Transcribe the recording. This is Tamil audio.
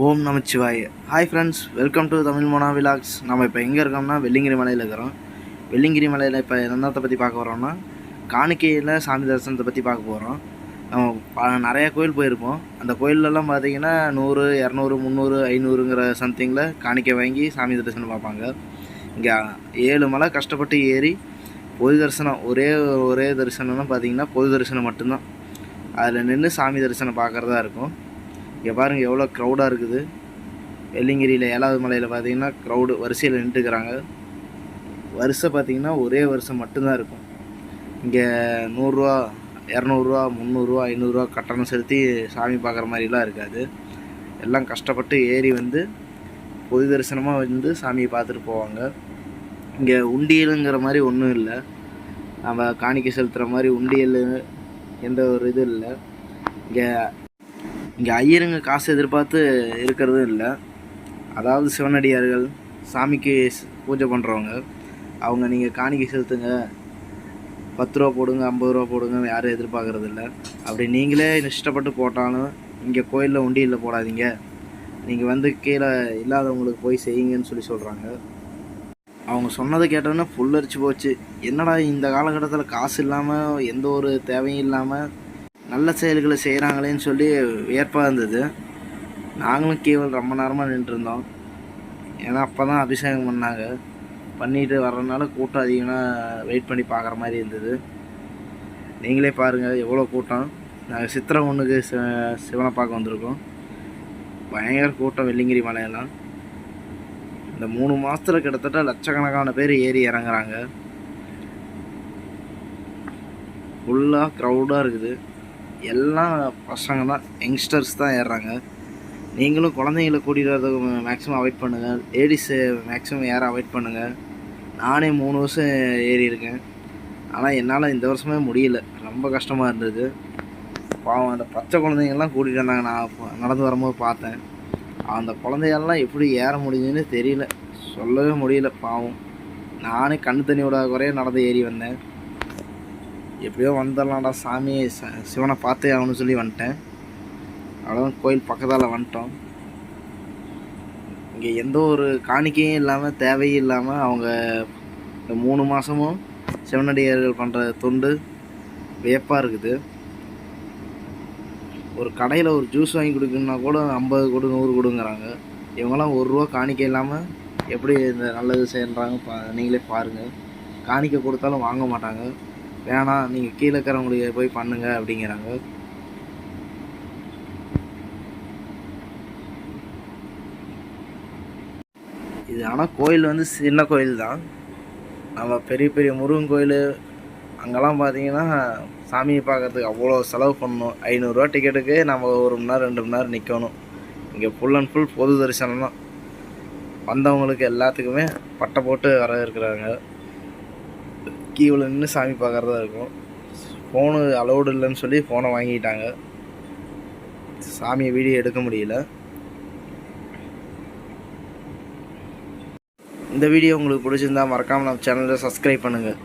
Om Namashivaya. Hi friends welcome to Tamil Mona vlogs நம்ம இப்போ எங்கே இருக்கோம்னா வெள்ளிங்கிரி மலையில் இருக்கிறோம். வெள்ளிங்கிரி மலையில் இப்போ என்னத்தை பற்றி பார்க்க போகிறோம்னா காணிக்கையில் சாமி தரிசனத்தை பற்றி பார்க்க போகிறோம் நம்ம நிறையா நிறைய கோயில் போயிருப்போம். அந்த கோயிலெல்லாம் பார்த்தீங்கன்னா நூறு இரநூறு முந்நூறு ஐநூறுங்கிற சம்திங்கில் காணிக்கை வாங்கி சாமி தரிசனம் பார்ப்பாங்க. இங்கே ஏழு மலை கஷ்டப்பட்டு ஏறி பொது தரிசனம் ஒரே ஒரே தரிசனம்னா பார்த்தீங்கன்னா பொது தரிசனம் மட்டும்தான். அதில் நின்று சாமி தரிசனம் பார்க்குறதா இருக்கும். இங்கே பாருங்கள் எவ்வளோ க்ரௌடாக இருக்குது. வெள்ளிங்கிரியில் ஏழாவது மலையில் பார்த்தீங்கன்னா க்ரௌடு வரிசையில் நின்றுக்கிறாங்க வரிசை பார்த்தீங்கன்னா ஒரே வருஷம் மட்டும்தான் இருக்கும். இங்கே நூறுரூவா இரநூறுவா முந்நூறுரூவா ஐநூறுரூவா கட்டணம் செலுத்தி சாமி பார்க்குற மாதிரிலாம் இருக்காது. எல்லாம் கஷ்டப்பட்டு ஏறி வந்து பொது தரிசனமாக வந்து சாமியை பார்த்துட்டு போவாங்க. இங்கே உண்டியலுங்கிற மாதிரி ஒன்றும் இல்லை. நம்ம காணிக்கை செலுத்துகிற மாதிரி உண்டியல் எந்த ஒரு இது இல்லை. இங்கே இங்கே ஐயருங்க காசு எதிர்பார்த்து இருக்கிறதும் இல்லை. அதாவது சிவனடியார்கள் சாமிக்கு பூஜை பண்ணுறவங்க அவங்க நீங்கள் காணிக்கை செலுத்துங்க. பத்து ரூபா போடுங்க ஐம்பது ரூபா போடுங்க யாரும் எதிர்பார்க்கறது இல்லை. அப்படி நீங்களே இஷ்டப்பட்டு போட்டாலும் இங்கே கோயிலில் உண்டியில் போடாதீங்க. நீங்கள் வந்து கீழே இல்லாதவங்களுக்கு போய் செய்யுங்கன்னு சொல்லி சொல்கிறாங்க அவங்க சொன்னதை கேட்டோன்னே புல்லரிச்சு போச்சு. என்னடா இந்த காலகட்டத்தில் காசு இல்லாமல் எந்த ஒரு தேவையும் இல்லாமல் நல்ல செயல்களை செய்கிறாங்களேன்னு சொல்லி வியப்பாக இருந்தது. நாங்களும் கேவல் ரொம்ப நேரமாக நின்றுருந்தோம். ஏன்னா அப்போ தான் அபிஷேகம் பண்ணாங்க. பண்ணிட்டு வர்றதுனால கூட்டம் அதிகமாக வெயிட் பண்ணி பார்க்குற மாதிரி இருந்தது. நீங்களே பாருங்கள் எவ்வளோ கூட்டம். நாங்கள் சித்திரை ஒன்றுக்கு சிவனை பார்க்க வந்திருக்கோம். பயங்கர கூட்டம் வெள்ளிங்கிரி மலையெல்லாம். இந்த மூணு மாதத்தில் கிட்டத்தட்ட லட்சக்கணக்கான பேர் ஏறி இறங்குறாங்க. ஃபுல்லாக க்ரௌடாக இருக்குது. எல்லாம் பசங்க தான் யங்ஸ்டர்ஸ் தான் ஏறுறாங்க. நீங்களும் குழந்தைங்கள கூட்டிகிட்டு வரதுக்கு மேக்ஸிமம் அவாய்ட் பண்ணுங்கள் லேடிஸு மேக்ஸிமம் ஏற அவாய்ட் பண்ணுங்கள் நானே மூணு வருஷம் ஏறியிருக்கேன். ஆனால் என்னால் இந்த வருஷமே முடியல. ரொம்ப கஷ்டமாக இருந்தது. பாவம் அந்த பச்சை குழந்தைங்கள்லாம் கூட்டிகிட்டு வந்தாங்க. நான் நடந்து வரும்போது பார்த்தேன். அந்த குழந்தைகள்லாம் எப்படி ஏற முடியுதுன்னு தெரியல. சொல்லவே முடியல பாவம். நானே கண்ணு தண்ணி விடாத குறைய நடந்து ஏறி வந்தேன். எப்படியோ வந்துடலாம்டா சாமி ச- சிவனை பார்த்தே ஆகணும்னு சொல்லி வந்துட்டேன். அவ்வளோதான் கோயில் பக்கத்தால் வந்துட்டோம். இங்கே எந்த ஒரு காணிக்கையும் இல்லாமல் தேவையும் இல்லாமல் அவங்க மூணு மாதமும் சிவனடியார்கள் பண்ணுற தொண்டு வியப்பாக இருக்குது. ஒரு கடையில் ஒரு ஜூஸ் வாங்கி கொடுக்கணுன்னா கூட ஐம்பது கொடு நூறு கொடுங்கிறாங்க. இவங்கெல்லாம் ஒரு ரூபா காணிக்கை இல்லாமல் எப்படி இந்த நல்லது செய்கிறாங்க பா நீங்களே பாருங்கள் காணிக்கை கொடுத்தாலும் வாங்க மாட்டாங்க. வேணாம் நீங்கள் கீழே இருக்கிறவங்களுக்கு போய் பண்ணுங்க அப்படிங்கிறாங்க. இது ஆனால் கோயில் வந்து சின்ன கோயில் தான். நம்ம பெரிய பெரிய முருகன் கோயில் அங்கெல்லாம் பார்த்தீங்கன்னா சாமியை பார்க்கறதுக்கு அவ்வளோ செலவு பண்ணணும். ஐநூறுரூவா டிக்கெட்டுக்கு நம்ம ஒரு மணி நேரம் ரெண்டு மணி நேரம் நிற்கணும் இங்கே ஃபுல் அண்ட் ஃபுல் பொது தரிசனம் தான். வந்தவங்களுக்கு எல்லாத்துக்குமே பட்டை போட்டு வர இருக்கிறாங்க கீவில் நின்று சாமி பார்க்குறதா இருக்கும். ஃபோனு அலௌடு இல்லைன்னு சொல்லி ஃபோனை வாங்கிட்டாங்க. சாமியை வீடியோ எடுக்க முடியல. இந்த வீடியோ உங்களுக்கு பிடிச்சிருந்தா மறக்காமல் நம்ம சேனலை சப்ஸ்கிரைப் பண்ணுங்கள்